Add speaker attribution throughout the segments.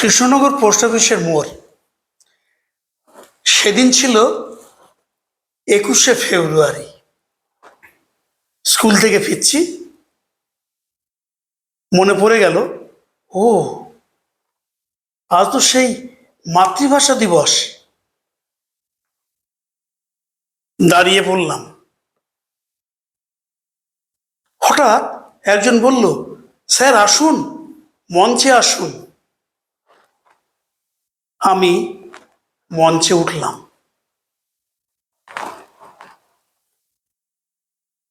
Speaker 1: Krishnanagar post অফিসের মোড়। সেদিন ছিল একুশে ফেব্রুয়ারি। স্কুল থেকে ফিরছি। মনে পড়ে গেল, ও, আজ তো সেই মাতৃভাষা দিবস। দাঁড়িয়ে পড়লাম। হঠাৎ একজন বলল, স্যার, আসুন, মঞ্চে আসুন। আমি মঞ্চে উঠলাম।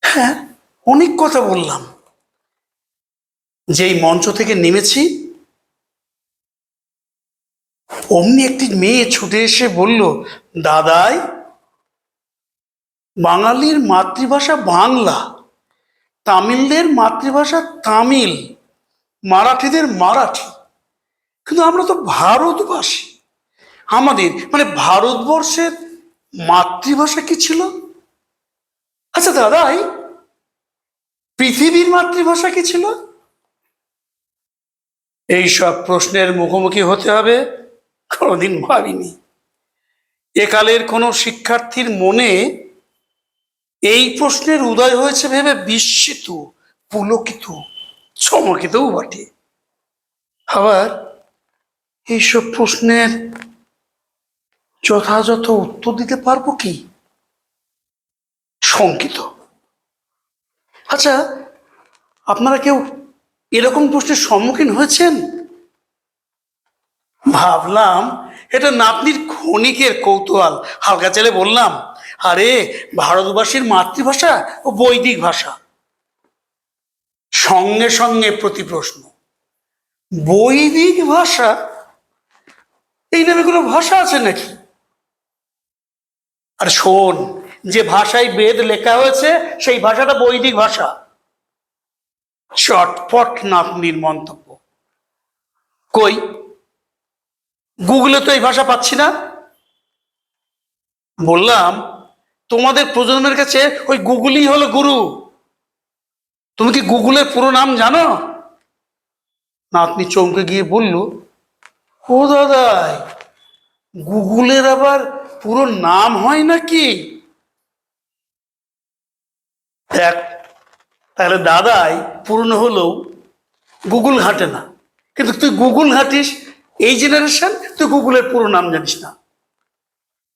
Speaker 1: হ্যাঁ অনেক কথা বললাম। যেই মঞ্চ থেকে নেমেছি, অমনি একটি মেয়ে ছুটে এসে বলল, দাদাই, বাঙালির মাতৃভাষা বাংলা। তামিলদের মাতৃভাষা তামিল। মারাঠিদের মারাঠি। কিন্তু আমরা তো ভারতবাসী। আমাদের মানে ভারতবর্ষের মাতৃভাষা কি ছিল? আচ্ছা দাদাই পৃথিবীর মাতৃভাষা কি ছিল? এই সব প্রশ্নের মুখোমুখি হতে হবে, কোনোদিন ভাবিনি। একালের কোনো শিক্ষার্থীর মনে এই প্রশ্নের উদয় হয়েছে ভেবে বিস্মিত, পুলকিত, চমকিতও বটে। আবার এইসব প্রশ্নের যথাযথ উত্তর দিতে পারব কি? শঙ্কিত। আচ্ছা আপনারা কেউ এরকম প্রশ্নের সম্মুখীন হয়েছেন? ভাবলাম এটা নাতনির ক্ষণিকের কৌতূহল, হালকা চেলে বললাম, আরে, ভারতবাসীর মাতৃভাষা ও বৈদিক ভাষা? সঙ্গে সঙ্গে প্রতি প্রশ্ন, বৈদিক ভাষা? এই নামে কোনো ভাষা আছে নাকি? আর শোন, যে ভাষায় বেদ লেখা হয়েছে, সেই ভাষাটা বৈদিক ভাষা। চটপট নাতনির মন্তব্য কই? গুগলে তো এই ভাষা পাচ্ছি না। বললাম, তোমাদের প্রজন্মের কাছে ওই গুগলই হলো গুরু। তুমি কি গুগলের পুরো নাম জানো? নাতনি চমকে গিয়ে বলল, ও দাদাই গুগলের আবার পুরো নাম হয় নাকি? দেখ, তাহলে দাদাই পুরনো হলেও গুগল ঘাটে না। কিন্তু তুই গুগল ঘাটিস, এই জেনারেশন তুই গুগলের পুরো নাম জানিস না।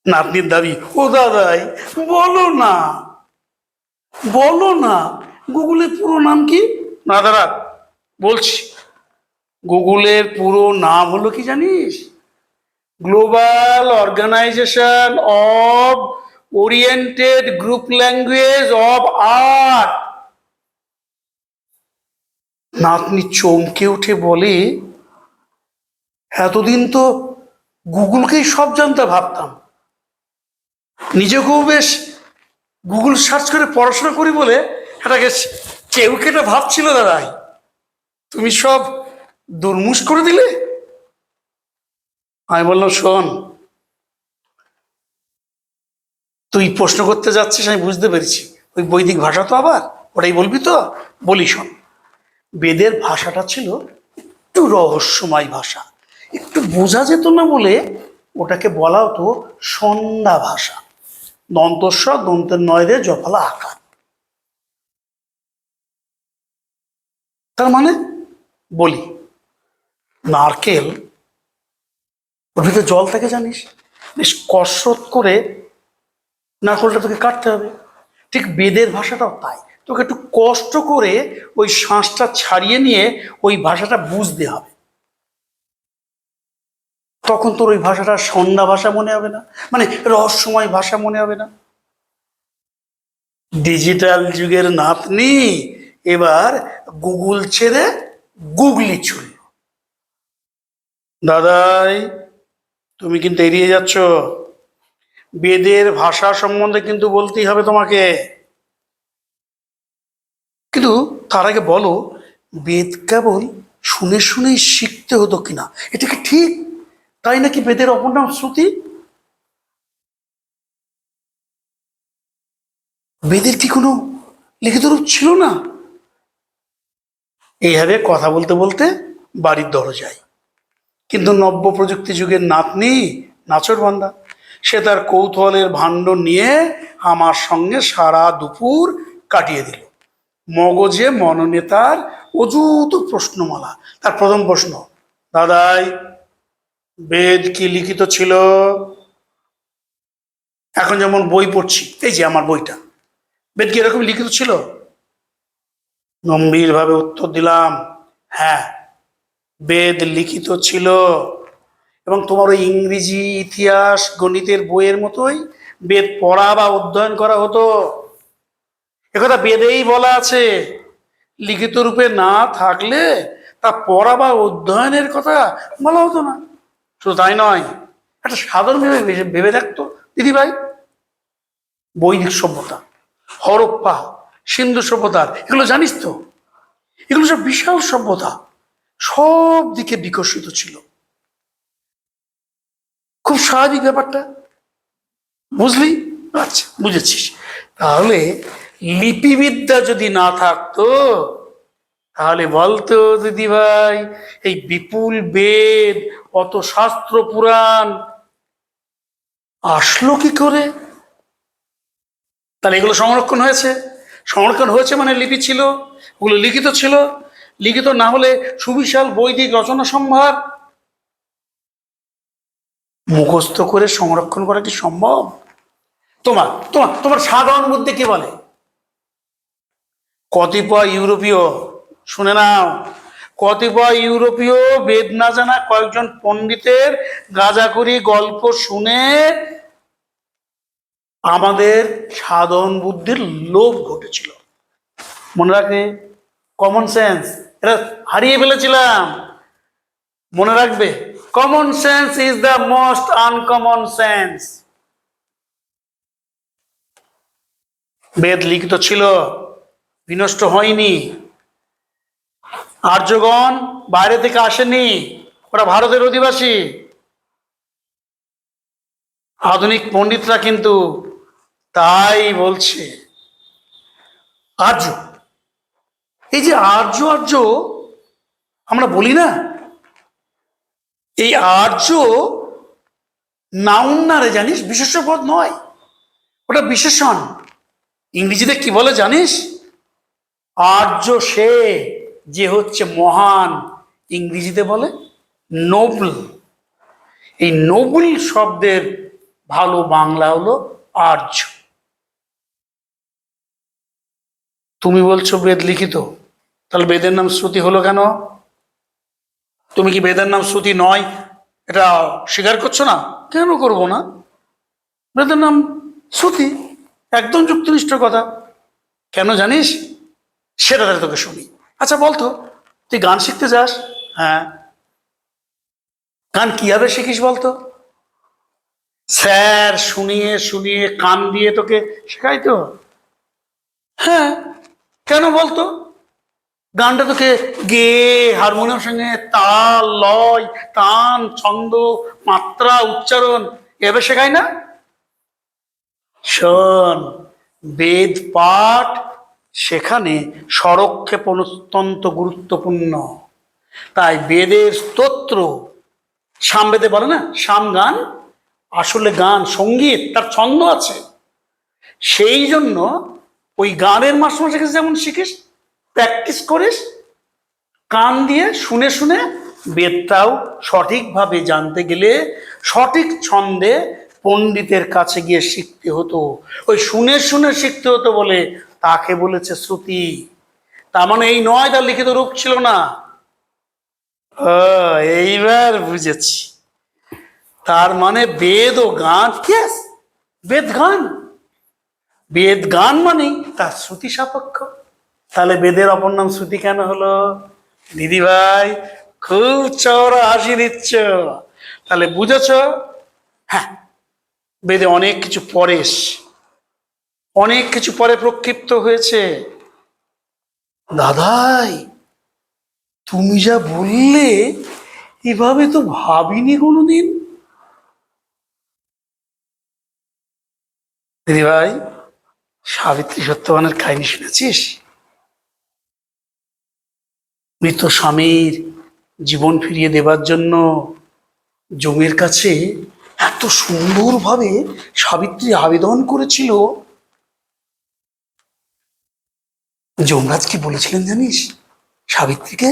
Speaker 1: নাতনির দাবি, ও দাদাই, বলো না বলো না, গুগলের পুরো নাম কি? না দাদা, বলছি, গুগলের পুরো নাম হলো কি জানিস? Global organisation of oriented group language of art নাতনি চমকে উঠে বলে, এতদিন তো গুগলকেই সব জানতে ভাবতাম। নিজেকেও বেশ গুগল সার্চ করে পড়াশোনা করি বলে এটাকে চেউকেটা ভাবছিল দাদাই তুমি সব দুর্মুষ করে দিলে? আমি বললাম, শোন, তুই প্রশ্ন করতে যাচ্ছিস, আমি বুঝতে পেরেছি। ওই বৈদিক ভাষা তো আবার, ওটাই বলবি তো? বলি শোন, বেদের ভাষাটা ছিল একটু রহস্যময় ভাষা। একটু বোঝা যেত না বলে ওটাকে বলা হতো সন্ধ্যা ভাষা। দন্তস্ব দন্তের নয়রে জফলা আকার। তার মানে বলি, নারকেল ওর ভিতরে জল থাকে, জানিস? বেশ কসরত করে নারকেলটা তোকে কাটতে হবে। ঠিক বেদের ভাষাটাও তাই। তোকে একটু কষ্ট করে ওই শ্বাসটা ছাড়িয়ে নিয়ে ওই ভাষাটা বুঝতে হবে। তখন তোর ওই ভাষাটা সন্ধ্যা ভাষা মনে হবে না। মানে রহস্যময় ভাষা মনে হবে না। ডিজিটাল যুগের নাতনি এবার গুগল ছেড়ে গুগলি চলল দাদাই তুমি কিন্তু এড়িয়ে যাচ্ছ। বেদের ভাষা সম্বন্ধে কিন্তু বলতেই হবে তোমাকে। কিন্তু তার আগে বলো, বেদ কেবল শুনে শুনেই শিখতে হতো কিনা? এটা কি ঠিক? তাই নাকি বেদের অপর নাম শ্রুতি? বেদের কি কোনো লিখিত রূপ ছিল না? এইভাবে কথা বলতে বলতে বাড়ির দরজায় কিন্তু নব্য প্রযুক্তি যুগের নাতনি নাচর বান্দা সে তার কৌতূহলের ভাণ্ড নিয়ে আমার সঙ্গে সারা দুপুর কাটিয়ে দিল। মগজে মননেতার অযুত প্রশ্নমালা। তার প্রথম প্রশ্ন, দাদাই, বেদ কি লিখিত ছিল? এখন যেমন বই পড়ছি, এই যে আমার বইটা। বেদ কি এরকম লিখিত ছিল? গম্ভীরভাবে উত্তর দিলাম হ্যাঁ বেদ লিখিত ছিল। এবং তোমার ওই ইংরেজি ইতিহাস, গণিতের বইয়ের মতোই বেদ পড়া বা অধ্যয়ন করা হতো। একথা বেদেই বলা আছে। লিখিত রূপে না থাকলে তা পড়া বা অধ্যয়নের কথা বলা হতো না। শুধু তাই নয়, একটা সাধারণ ভেবে ভেবে- দেখতো দিদি ভাই বৈদিক সভ্যতা, হরপ্পা, সিন্ধু সভ্যতার এগুলো জানিস তো? এগুলো সব বিশাল সভ্যতা। সব দিকে বিকশিত ছিল। খুব স্বাভাবিক ব্যাপারটা। বুঝলি? আচ্ছা বুঝেছিস। তাহলে লিপিবিদ্যা যদি না থাকতো, তাহলে বলতো দিদি ভাই, এই বিপুল বেদ, অত শাস্ত্র পুরাণ আসলো কি করে? তাহলে এগুলো সংরক্ষণ হয়েছে। সংরক্ষণ হয়েছে মানে লিপি ছিল, ওগুলো লিখিত ছিল। লিখিত না হলে সুবিশাল বৈদিক রচনা সম্ভার। মুখস্থ করে সংরক্ষণ করা কি সম্ভব? তোমার তোমার তোমার সাধারণ বুদ্ধি কি বলে? কতিপয় ইউরোপীয়, শুনে নাও, কতিপয় ইউরোপীয় বেদ না জানা কয়েকজন পণ্ডিতের গাঁজাখুরি গল্প শুনে আমাদের সাধারণ বুদ্ধির লোভ ঘটেছিল। মনে রাখে কমন সেন্স এটা হারিয়ে ফেলেছিলাম। মনে রাখবে common sense is the most uncommon sense বেদ লিখিত ছিল, বিনষ্ট হয়নি। আর্যগণ বাইরে থেকে আসেনি, ওরা ভারতের অধিবাসী। আধুনিক পণ্ডিতরা কিন্তু তাই বলছে। আর্য এই যে আর্য আর্য, আমরা বলি না? এই আর্য নাউন না রে জানিস বিশেষ্য পদ নয়। ওটা বিশেষণ। ইংরেজিতে কি বলে জানিস? আর্য সে যে হচ্ছে মহান। ইংরেজিতে বলে নোবল এই নোবেল শব্দের ভালো বাংলা হলো আর্য। তুমি বলছো বেদ লিখিত। তাহলে বেদের নাম শ্রুতি হলো কেন? তুমি কি বেদের নাম শ্রুতি নয়? এটা স্বীকার করছ না? কেন করব না? বেদের নাম শ্রুতি, একদম যুক্তিনিষ্ঠ কথা। কেন জানিস? সেটা তোকে শুনি। আচ্ছা বলতো তুই গান শিখতে যাস? হ্যাঁ। গান কীভাবে শিখিস বলতো স্যার শুনিয়ে শুনিয়ে কান দিয়ে তোকে শেখাই তো। হ্যাঁ কেন বলতো গানটা তোকে গে, হারমোনিয়াম সঙ্গে তাল লয়, তান, ছন্দ, মাত্রা, উচ্চারণ এভাবে শেখায় না? শোন, বেদ, পাঠ সেখানে স্বরক্ষেপণ অত্যন্ত গুরুত্বপূর্ণ। তাই বেদের স্তোত্র সামবেদে বলে না? সাম গান, আসলে গান সংগীত, তার ছন্দ আছে। সেই জন্য ওই গানের মাস্টার শিখিস যেমন শিখিস প্র্যাকটিস করিস, কান দিয়ে শুনে শুনে বেদটাও সঠিকভাবে জানতে গেলে সঠিক ছন্দে পণ্ডিতের কাছে গিয়ে শিখতে হতো। ওই শুনে শুনে শিখতে হতো বলে তাকে বলেছে শ্রুতি। তার মানে এই নয়, তার লিখিত রূপ ছিল না। এইবার বুঝেছি। তার মানে বেদ ও গান বেদ গান। বেদ গান মানে তার শ্রুতি সাপেক্ষ। তাহলে বেদের অপর নাম শ্রুতি কেন হলো? দিদি ভাই খুব চওড়া হাসি দিচ্ছ। তাহলে বুঝেছ? হ্যাঁ বেদে অনেক কিছু পরে এসছে। অনেক কিছু পরে প্রক্ষিপ্ত হয়েছে। দাদাই, তুমি যা বললে, এভাবে তো ভাবিনি কোনোদিন। দিদি ভাই সাবিত্রী সত্যবানের কাহিনী শুনেছিস? মৃত স্বামীর জীবন ফিরিয়ে দেবার জন্য জমের কাছে এত সুন্দরভাবে সাবিত্রী আবেদন করেছিল। যমরাজ কি বলেছিলেন, জানিস, সাবিত্রীকে,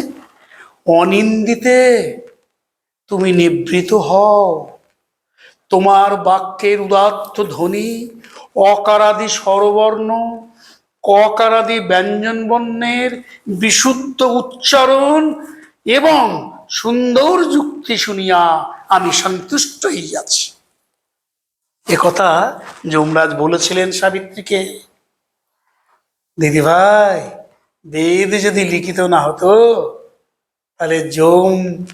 Speaker 1: অনিন্দিতে তুমি নিবৃত হও। তোমার বাক্যের উদাত্ত ধ্বনি, অকারাদি স্বরবর্ণ ককারাদি ব্যঞ্জন বর্ণের বিশুদ্ধ উচ্চারণ এবং সুন্দর যুক্তি শুনিয়া আমি সন্তুষ্ট হইয়াছি। একথা যমরাজ বলেছিলেন সাবিত্রীকে। দিদি ভাই বেদ যদি লিখিত না হতো, তাহলে যম,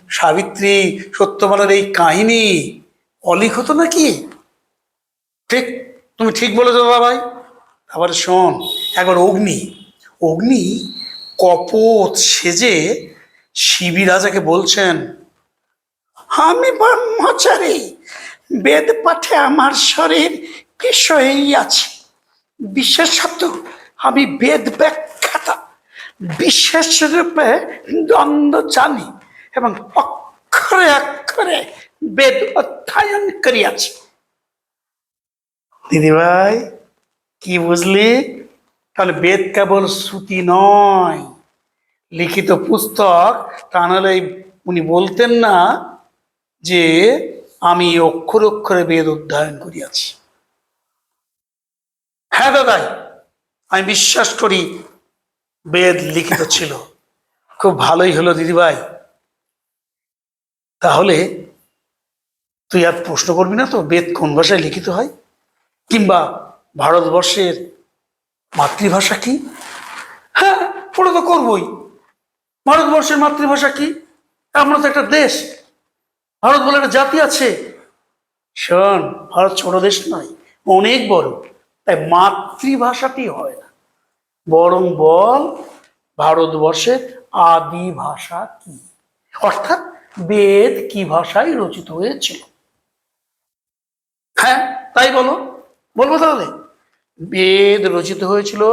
Speaker 1: সাবিত্রী সত্যমালার এই কাহিনী অলিক হতো নাকি? ঠিক, তুমি ঠিক বলেছ ভাই আবার শোন একবার অগ্নি অগ্নি কপত সেজে শিবি রাজাকে বলছেন, আমি ব্রহ্মচারী, বেদ পাঠে আমার শরীর বিষয়েই আছে। বিশেষত আমি বেদ ব্যাখ্যাতা, বিশেষ রূপে দ্বন্দ্ব জানি এবং অক্ষরে অক্ষরে বেদ অধ্যয়ন করিয়াছি। দিদিভাই, কি বুঝলি? তাহলে বেদ কেবল শ্রুতি নয়। লিখিত পুস্তক, তা নাহলে উনি বলতেন না যে আমি অক্ষর অক্ষরে বেদ অধ্যয়ন করিয়াছি। হ্যাঁ দাদাই আমি বিশ্বাস করি বেদ লিখিত ছিল। খুব ভালোই হলো দিদিভাই। তাহলে তুই আর প্রশ্ন করবি না তো, বেদ কোন ভাষায় লিখিত হয়? কিংবা ভারতবর্ষের মাতৃভাষা কি? হ্যাঁ ওটা তো করবই। ভারতবর্ষের মাতৃভাষা কি? আমরা তো একটা দেশ। ভারত বলে একটা জাতি আছে। শোন, ভারত ছোট দেশ নয়, অনেক বড়। তাই মাতৃভাষাটি হয় না। বরং বল ভারতবর্ষের আদি ভাষা কি? অর্থাৎ বেদ কি ভাষায় রচিত হয়েছিল। হ্যাঁ তাই বলো। বলব তাহলে? বেদ রচিত হয়েছিল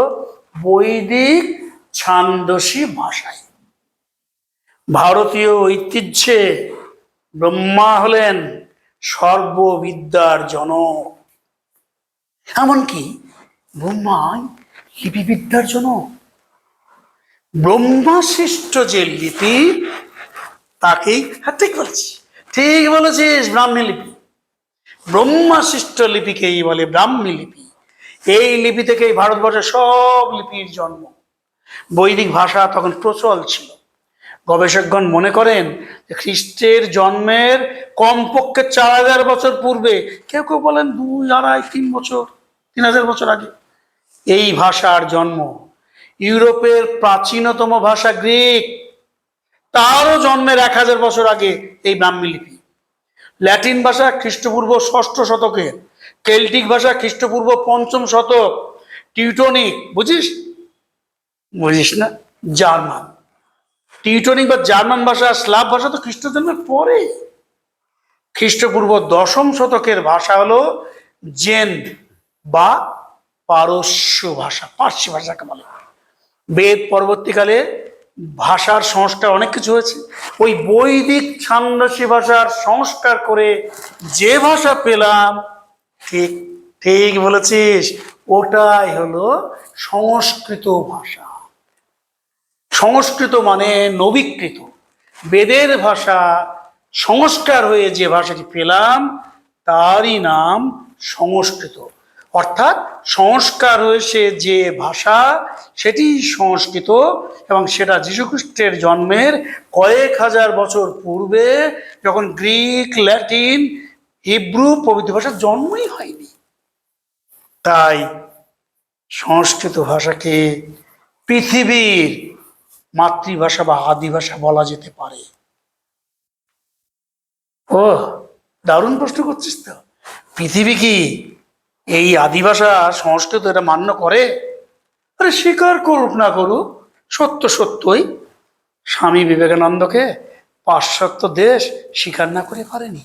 Speaker 1: বৈদিক ছান্দসী ভাষায়। ভারতীয় ঐতিহ্যে ব্রহ্মা হলেন সর্ববিদ্যার জনক। এমনকি ব্রহ্মাই লিপিবিদ্যার জনক। ব্রহ্মাশিষ্ট যে লিপি, তাকেই হ্যাঁ ঠিক বলেছি, ঠিক বলেছিস ব্রাহ্মী লিপি। ব্রহ্মাশিষ্ট লিপিকেই বলে ব্রাহ্মী লিপি। এই লিপি থেকেই ভারতবর্ষের সব লিপির জন্ম। বৈদিক ভাষা তখন প্রচল ছিল। গবেষকগণ মনে করেন খ্রিস্টের জন্মের কমপক্ষে চার হাজার বছর পূর্বে, কেউ কেউ বলেন দুই আড়াই তিন বছর, তিন হাজার বছর আগে, এই ভাষার জন্ম। ইউরোপের প্রাচীনতম ভাষা গ্রিক। তারও জন্মের এক হাজার বছর আগে এই ব্রাহ্মী লিপি। ল্যাটিন ভাষা খ্রিস্টপূর্ব ষষ্ঠ শতকের কেল্টিক ভাষা খ্রিস্টপূর্ব পঞ্চম শতক টিউটনিক বুঝিস? বুঝিস না? জার্মান। টিউটনিক বা জার্মান ভাষা স্লাভ ভাষা তো খ্রিস্ট জন্মের পরে। খ্রিস্টপূর্ব দশম শতকের ভাষা হলো জেন বা পারস্য ভাষা পার্সি ভাষাকে বলে। বেদ পরবর্তীকালে ভাষার সংস্কার অনেক কিছু হয়েছে। ওই বৈদিক ছান্দসী ভাষার সংস্কার করে যে ভাষা পেলাম ঠিক ঠিক বলেছিস। ওটাই হলো সংস্কৃত ভাষা। সংস্কৃত মানে নবীকৃত। বেদের ভাষা সংস্কার হয়ে যে ভাষাটি পেলাম, তারই নাম সংস্কৃত। অর্থাৎ সংস্কার হয়েছে যে ভাষা, সেটি সংস্কৃত এবং সেটা যীশুখ্রিস্টের জন্মের কয়েক হাজার বছর পূর্বে যখন গ্রিক, ল্যাটিন হিব্রু প্রভৃতি ভাষার জন্মই হয়নি। তাই সংস্কৃত ভাষাকে পৃথিবীর মাতৃভাষা বা আদি ভাষা বলা যেতে পারে। ও দারুণ প্রশ্ন করছিস তো। পৃথিবী কি এই আদিভাষা, সংস্কৃত এটা মান্য করে? আরে স্বীকার করুক না করুক, সত্য সত্যই স্বামী বিবেকানন্দকে পাশ্চাত্য দেশ স্বীকার না করে পারেনি।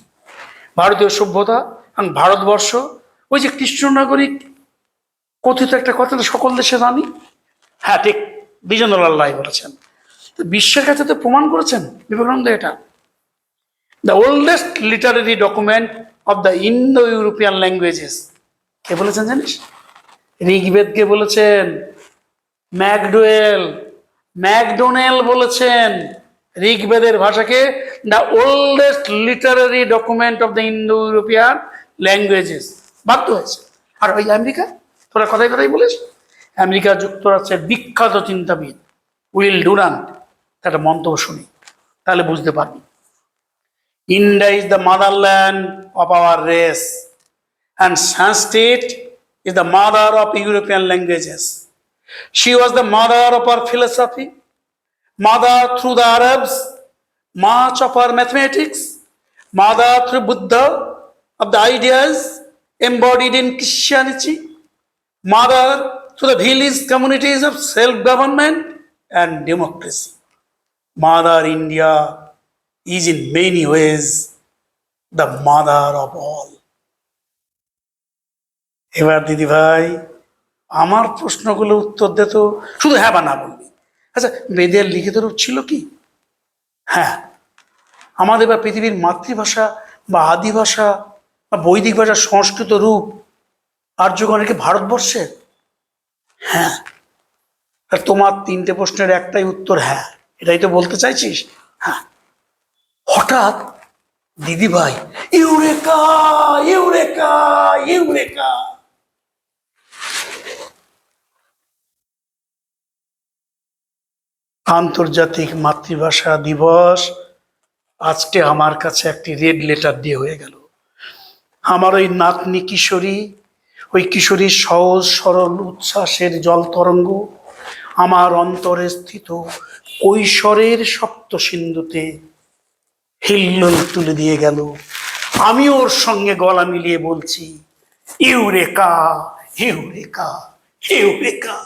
Speaker 1: ভারতীয় সভ্যতা এবং ভারতবর্ষ, ওই যে কৃষ্ণ নাগরিক কথিত একটা কথা সকল দেশে জানি। হ্যাঁ ঠিক বিজেন্দ্রলাল রায় বলেছেন। বিশ্বের কাছে তো প্রমাণ করেছেন, বিবেকানন্দ এটা। The oldest literary document of the Indo European languages কে বলেছেন জানিস? ঋগ্বেদ কে বলেছেন, ম্যাকডোয়েল ম্যাকডোনেল বলেছেন। ঋগ্বেদের ভাষাকে the oldest literary document of the Indo European languages বাধ্য হয়েছে। আর ওই আমেরিকা তোরা কথাই কথাই বলিস। আমেরিকা যুক্তরাষ্ট্রের বিখ্যাত চিন্তাবিদ উইল ডুরান্ট একটা মন্তব্য শুনি তাহলে বুঝতে পারবি। India is the motherland of our race and Sanskrit is the mother of European languages she was the mother of our philosophy, mother through the Arabs, much of our mathematics, mother through Buddha of the ideas embodied in Christianity, mother through the village communities of self-government and democracy. Mother India is in many ways the mother of all. এবার দিদি ভাই আমার প্রশ্নগুলো উত্তর দে তো শুধু হ্যাঁ বা না বলবি আচ্ছা বেদের লিখিত রূপ ছিল কি? হ্যাঁ আমাদের বা পৃথিবীর মাতৃভাষা বা আদি ভাষা বা বৈদিক ভাষা সংস্কৃত রূপ আর্যগণের কি ভারতবর্ষের হ্যাঁ। আর তোমার তিনটে প্রশ্নের একটাই উত্তর হ্যাঁ এটাই তো বলতে চাইছিস? হ্যাঁ। হঠাৎ দিদি ভাই ইউরেকা ইউরেকা ইউরেকা। আন্তর্জাতিক মাতৃভাষা দিবস আজকে আমার কাছে একটি রেড লেটার দিয়ে হয়ে গেল। আমার ওই নাতনি কিশোরী, ওই কিশোরীর সহজ, সরল, উচ্ছ্বাসের জল তরঙ্গ আমার অন্তরে স্থিত কৈশোরের সপ্ত সিন্ধুতে হিল্লোল তুলে দিয়ে গেল। আমি ওর সঙ্গে গলা মিলিয়ে বলছি ইউরেকা ইউরেকা ইউরেকা